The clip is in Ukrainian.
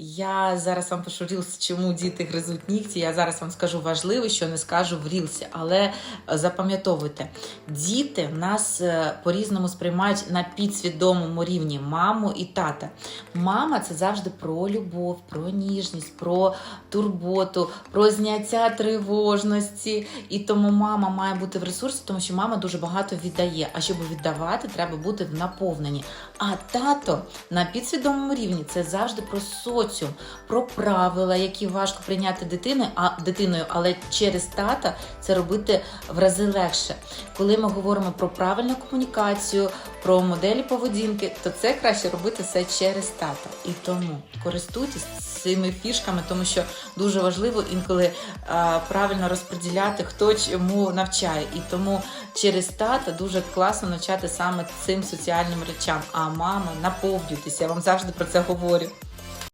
Я зараз вам пишу рілс, чому діти гризуть нігті. Я зараз вам скажу важливе, що не скажу в рілсі, але е, запам'ятовуйте, діти нас е, по-різному сприймають на підсвідомому рівні маму і тата. Мама це завжди про любов, про ніжність, про турботу, про зняття тривожності. І тому мама має бути в ресурсі, тому що мама дуже багато віддає. А щоб віддавати, треба бути в наповненні. А тато на підсвідомому рівні це завжди про соціум, про правила, які важко прийняти дитиною, а дитиною, але через тата це робити в рази легше. Коли ми говоримо про правильну комунікацію, про моделі поведінки, то це краще робити все через тата. І тому користуйтесь цими фішками, тому що дуже важливо інколи а, правильно розподіляти, хто чому навчає. І тому через тата дуже класно навчати саме цим соціальним речам. А мама, наповнюйтесь, я вам завжди про це говорю.